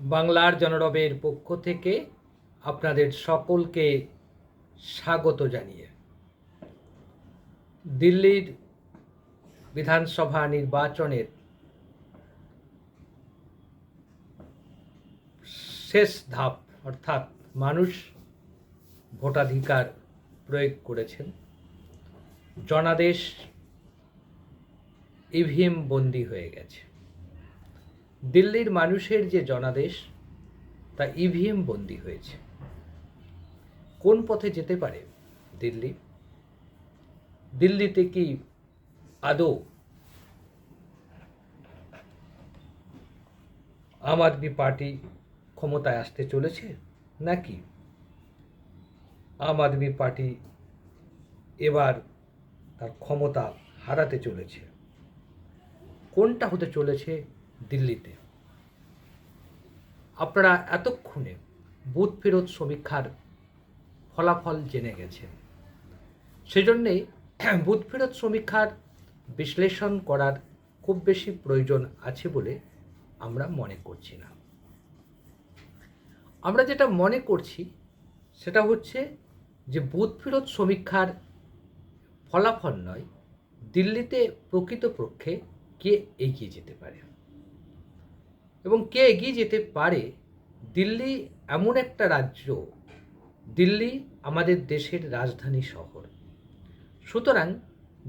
বাংলার জনরবের পক্ষ থেকে আপনাদের সকলকে স্বাগত জানিয়ে। দিল্লির বিধানসভা নির্বাচনের শেষ ধাপ, অর্থাৎ মানুষ ভোটাধিকার প্রয়োগ করেছেন। জনাদেশ ইভিএম বন্দি হয়ে গেছে। দিল্লির মানুষের যে জনাদেশ, তা ইভিএম বন্দি হয়েছে। কোন পথে যেতে পারে দিল্লি? দিল্লিতে কি আদৌ আম আদমি পার্টি ক্ষমতায় আসতে চলেছে? নাকি আম আদমি পার্টি এবার তার ক্ষমতা হারাতে চলেছে? কোনটা হতে চলেছে? দিল্লিতে। আপনারা এতক্ষণে বুথ ফেরত সমীক্ষার ফলাফল জেনে গেছেন। সেজন্যেই বুথ ফেরত সমীক্ষার বিশ্লেষণ করার খুব বেশি প্রয়োজন আছে বলে আমরা মনে করছি না। আমরা যেটা মনে করছি সেটা হচ্ছে যে বুথ ফেরত সমীক্ষার ফলাফল নয়, দিল্লিতে প্রকৃতপক্ষে কে এগিয়ে যেতে পারে? এবং কে এগিয়ে যেতে পারে? দিল্লি এমন একটা রাজ্য। দিল্লি আমাদের দেশের রাজধানী শহর। সুতরাং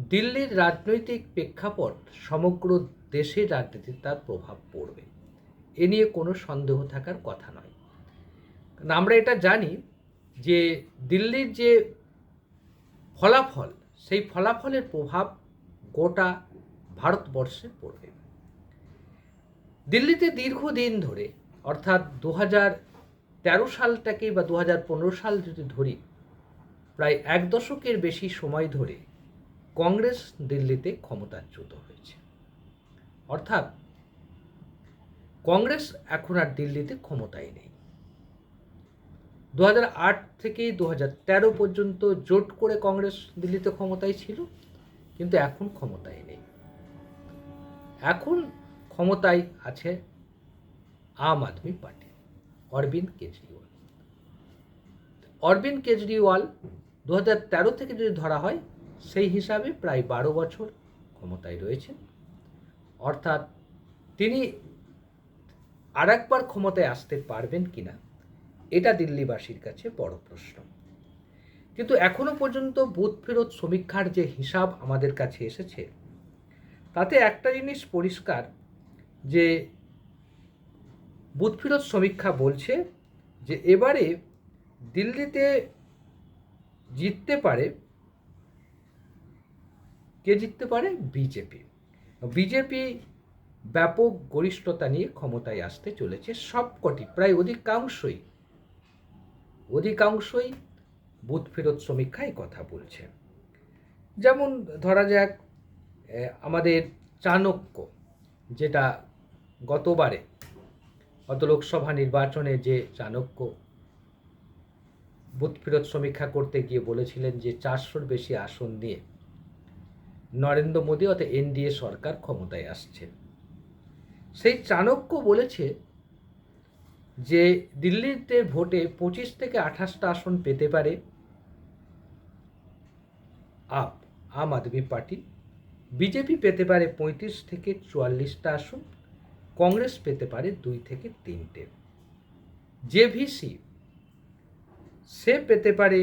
দিল্লির রাজনৈতিক প্রেক্ষাপট সমগ্র দেশের রাজনীতিতে তার প্রভাব পড়বে। এ নিয়ে কোনো সন্দেহ থাকার কথা নয়। কারণ আমরা এটা জানি যে দিল্লির যে ফলাফল, সেই ফলাফলের প্রভাব গোটা ভারতবর্ষে পড়বে। দিল্লিতে দীর্ঘদিন ধরে, অর্থাৎ দু হাজার তেরো সালটাকে বা দু হাজার পনেরো সাল যদি ধরি, প্রায় এক দশকের বেশি সময় ধরে কংগ্রেস দিল্লিতে ক্ষমতাচ্যুত হয়েছে। অর্থাৎ কংগ্রেস এখন আর দিল্লিতে ক্ষমতায় নেই। দু থেকে দু পর্যন্ত জোট করে কংগ্রেস দিল্লিতে ক্ষমতায় ছিল, কিন্তু এখন ক্ষমতায় নেই। এখন ক্ষমতায় আছে আম আদমি পার্টি, অরবিন্দ কেজরিওয়াল। অরবিন্দ কেজরিওয়াল দু তেরো থেকে যদি ধরা হয়, সেই হিসাবে প্রায় বারো বছর ক্ষমতায় রয়েছেন। অর্থাৎ তিনি আর একবার ক্ষমতায় আসতে পারবেন কিনা, এটা দিল্লিবাসীর কাছে বড় প্রশ্ন। কিন্তু এখনও পর্যন্ত বুথ ফেরত সমীক্ষার যে হিসাব আমাদের কাছে এসেছে, তাতে একটা জিনিস পরিষ্কার যে বুথ ফেরত সমীক্ষা বলছে যে এবারে দিল্লিতে জিততে পারে, কে জিততে পারে? বিজেপি। বিজেপি ব্যাপক গরিষ্ঠতা নিয়ে ক্ষমতায় আসতে চলেছে সবকটি, প্রায় অধিকাংশই অধিকাংশই বুথ ফেরত সমীক্ষায় কথা বলছে। যেমন ধরা যাক আমাদের চাণক্য, যেটা গতবারে গত লোকসভা নির্বাচনে যে চাণক্য বুথ ফেরত সমীক্ষা করতে গিয়ে বলেছিলেন যে চারশোর বেশি আসন নিয়ে নরেন্দ্র মোদী অর্থাৎ এনডিএ সরকার ক্ষমতায় আসছে। সেই চাণক্য বলেছে যে দিল্লিতে ভোটে পঁচিশ থেকে আঠাশটা আসন পেতে পারে আপ, আম আদমি পার্টি, বিজেপি পেতে পারে পঁয়ত্রিশ থেকে চুয়াল্লিশটা আসন। কংগ্রেস পেতে পারে দুই থেকে তিনটে। জেভিসি, সে পেতে পারে,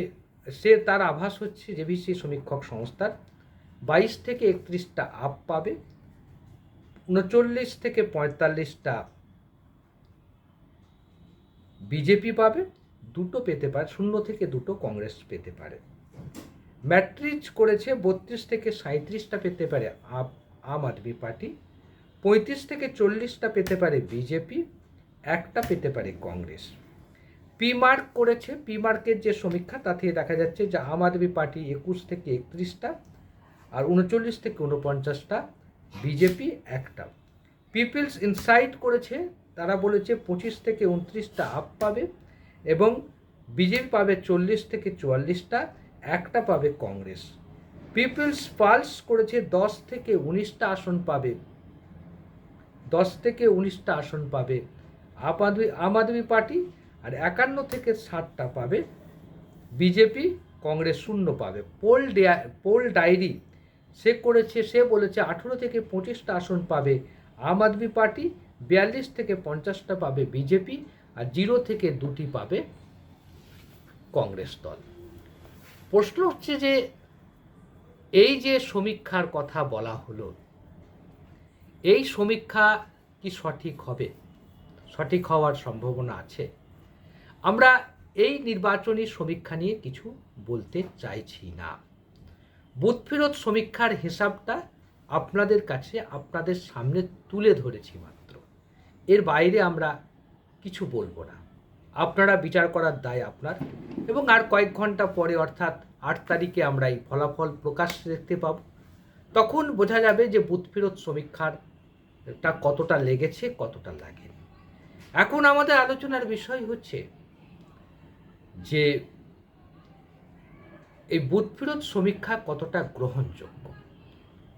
সে তার আভাস হচ্ছে জেভিসি সমীক্ষক সংস্থার। বাইশ থেকে একত্রিশটা আপ পাবে, উনচল্লিশ থেকে পঁয়তাল্লিশটা বিজেপি পাবে, দুটো পেতে পারে, শূন্য থেকে দুটো কংগ্রেস পেতে পারে। ম্যাট্রিজ করেছে বত্রিশ থেকে সাঁত্রিশটা পেতে পারে আপ, আম আদমি পার্টি। পঁয়ত্রিশ থেকে চল্লিশটা পেতে পারে বিজেপি, একটা পেতে পারে কংগ্রেস। পি মার্ক করেছে পি মার্কের যে সমীক্ষা তা থেকে দেখা যাচ্ছে যে আম আদমি পার্টি একুশ থেকে একত্রিশটা আর উনচল্লিশ থেকে উনপঞ্চাশটা বিজেপি একটা। পিপলস ইনসাইট করেছে, তারা বলেছে পঁচিশ থেকে উনত্রিশটা আপ পাবে এবং বিজেপি পাবে চল্লিশ থেকে চুয়াল্লিশটা, একটা পাবে কংগ্রেস। পিপলস পালস করেছে দশ থেকে উনিশটা আসন পাবে। দশ থেকে উনিশটা আসন পাবে। আপ আদমি, আম আদমি পার্টি আর একান্ন থেকে ষাটটা পাবে। বিজেপি, কংগ্রেস শূন্য পাবে। পোল পোল ডায়েরি সে করেছে, সে বলেছে আঠেরো থেকে পঁচিশটা আসন পাবে আম আদমি পার্টি, বিয়াল্লিশ থেকে পঞ্চাশটা পাবে বিজেপি আর জিরো থেকে দুটি পাবে কংগ্রেস দল। প্রশ্ন হচ্ছে যে, এই যে সমীক্ষার কথা বলা হলো এই সমীক্ষা কি সঠিক হবে? সঠিক হওয়ার সম্ভাবনা আছে। আমরা এই নির্বাচনী সমীক্ষা নিয়ে কিছু বলতে চাইছি না। বুথ ফেরত সমীক্ষার হিসাবটা আপনাদের কাছে আপনাদের সামনে তুলে ধরেছি মাত্র। এর বাইরে আমরা কিছু বলব না। আপনারা বিচার করার দায় আপনার এবং আর কয়েক ঘণ্টা পরে অর্থাৎ আট তারিখে আমরা এই ফলাফল প্রকাশ দেখতে পাব। তখন বোঝা যাবে যে বুথ ফেরত সমীক্ষারটা কতটা লেগেছে, কতটা লাগেনি। এখন আমাদের আলোচনার বিষয় হচ্ছে যে এই বুথ ফেরত সমীক্ষা কতটা গ্রহণযোগ্য?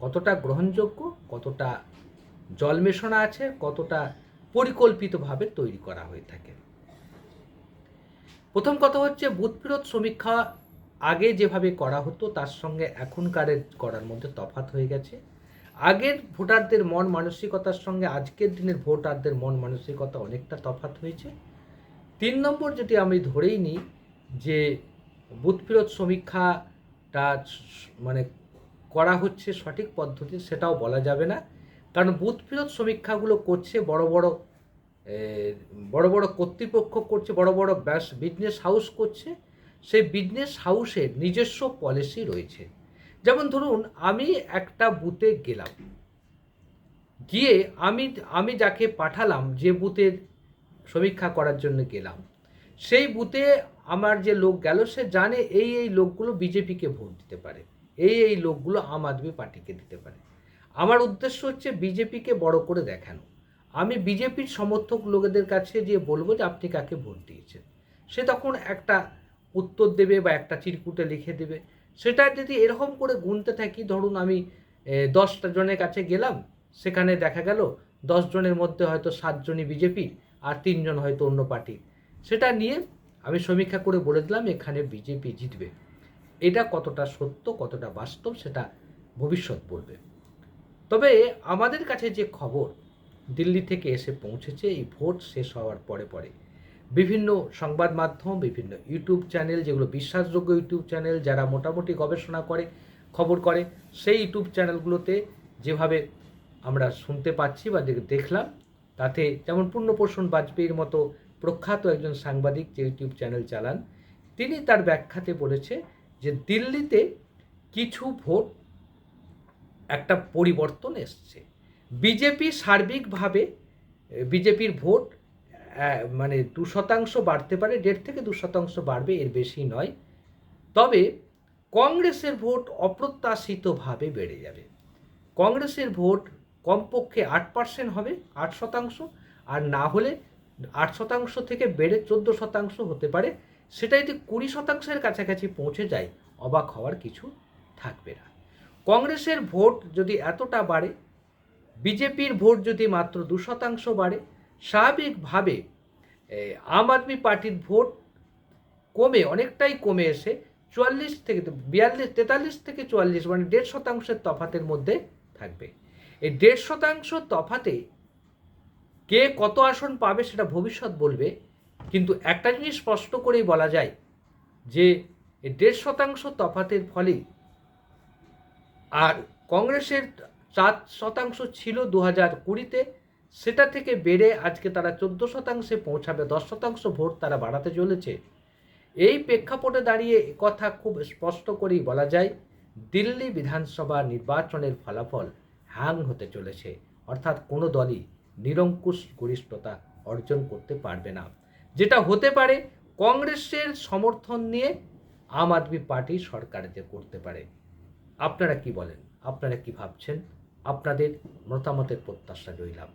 কতটা গ্রহণযোগ্য, কতটা জল মেশানো আছে, কতটা পরিকল্পিতভাবে তৈরি করা হয়ে থাকে। প্রথম কথা হচ্ছে বুথ ফেরত সমীক্ষা আগে যেভাবে করা হতো, তার সঙ্গে এখনকারের করার মধ্যে তফাৎ হয়ে গেছে। আগের ভোটারদের মন মানসিকতার সঙ্গে আজকের দিনের ভোটারদের মন মানসিকতা অনেকটা তফাৎ হয়েছে। তিন নম্বর যেটি আমি ধরেই নিই যে বুথ ফেরত সমীক্ষাটা মানে করা হচ্ছে সঠিক পদ্ধতি সেটাও বলা যাবে না। কারণ বুথ ফেরত সমীক্ষাগুলো করছে বড় বড় বড় বড় কর্তৃপক্ষ করছে, বড় বড় ব্যাস বিজনেস হাউস করছে। সেই বিজনেস হাউসের নিজস্ব পলিসি রয়েছে। যেমন ধরুন, আমি একটা বুথে গেলাম। গিয়ে আমি আমি যাকে পাঠালাম, যে বুথের সমীক্ষা করার জন্য গেলাম, সেই বুথে আমার যে লোক গেল, সে জানে এই এই লোকগুলো বিজেপিকে ভোট দিতে পারে। এই এই লোকগুলো আম আদমি পার্টিকে দিতে পারে। আমার উদ্দেশ্য হচ্ছে বিজেপিকে বড় করে দেখানো। আমি বিজেপির সমর্থক লোকেদের কাছে গিয়ে বলব যে, আপনি কাকে ভোট দিয়েছেন? সে তখন একটা উত্তর দেবে বা একটা চিরকুটে লিখে দেবে। সেটা যদি এরকম করে গুনতে থাকি, ধরুন আমি দশটা জনের কাছে গেলাম, সেখানে দেখা গেল জনের মধ্যে হয়তো সাতজনই বিজেপি আর তিনজন হয়তো অন্য পার্টির সেটা নিয়ে আমি সমীক্ষা করে বলে দিলাম, এখানে বিজেপি জিতবে। এটা কতটা সত্য, কতটা বাস্তব, সেটা ভবিষ্যৎ বলবে। তবে আমাদের কাছে যে খবর দিল্লি থেকে এসে পৌঁছেছে, এই ভোট শেষ হওয়ার পরে পরে বিভিন্ন সংবাদ মাধ্যম, বিভিন্ন ইউটিউব চ্যানেল, যেগুলো বিশ্বাসযোগ্য ইউটিউব চ্যানেল, যারা মোটামুটি গবেষণা করে, খবর করে, সেই ইউটিউব চ্যানেলগুলোতে যেভাবে আমরা শুনতে পাচ্ছি বা দেখলাম, তাতে যেমন পূর্ণপোষণ বাজপেয়ীর মতো প্রখ্যাত একজন সাংবাদিক যে ইউটিউব চ্যানেল চালান, তিনি তার ব্যাখ্যাতে বলেছে যে দিল্লিতে কিছু ভোট একটা পরিবর্তন এসছে। বিজেপি সার্বিকভাবে, বিজেপির ভোট মানে দু শতাংশ বাড়তে পারে, দেড় থেকে দু শতাংশ বাড়বে, এর বেশি নয়। তবে কংগ্রেসের ভোট অপ্রত্যাশিতভাবে বেড়ে যাবে। কংগ্রেসের ভোট কমপক্ষে আট পার্সেন্ট হবে, আট শতাংশ, আর না হলে আট শতাংশ থেকে বেড়ে চোদ্দ শতাংশ হতে পারে। সেটা যদি কুড়ি শতাংশের কাছাকাছি পৌঁছে যায়, অবাক হওয়ার কিছু থাকবে না। কংগ্রেসের ভোট যদি এতটা বাড়ে, বিজেপির ভোট যদি মাত্র দু শতাংশ বাড়ে স্বাভাবিকভাবে আম আদমি পার্টির ভোট কমে, অনেকটাই কমে এসে চুয়াল্লিশ থেকে বিয়াল্লিশ, তেতাল্লিশ থেকে চুয়াল্লিশ মানে দেড় শতাংশের তফাতের মধ্যে থাকবে। এই দেড় শতাংশ তফাতে কে কত আসন পাবে সেটা ভবিষ্যৎ বলবে, কিন্তু একটা জিনিস স্পষ্ট করেই বলা যায় যে দেড় শতাংশ তফাতের ফলে আর কংগ্রেসের চার শতাংশ ছিল দু হাজার কুড়িতে সেটা থেকে বেড়ে আজকে তারা চোদ্দ শতাংশে পৌঁছাবে, দশ শতাংশ ভোট তারা বাড়াতে চলেছে। এই প্রেক্ষাপটে দাঁড়িয়ে কথা খুব স্পষ্ট করেই বলা যায়, দিল্লি বিধানসভা নির্বাচনের ফলাফল হ্যাং হতে চলেছে। অর্থাৎ কোনো দলই নিরঙ্কুশ গরিষ্ঠতা অর্জন করতে পারবে না। যেটা হতে পারে, কংগ্রেসের সমর্থন নিয়ে আম আদমি পার্টি সরকার যে করতে পারে। আপনারা কি বলেন? আপনারা কি ভাবছেন? আপনাদের মতামতের প্রত্যাশা রইলাম।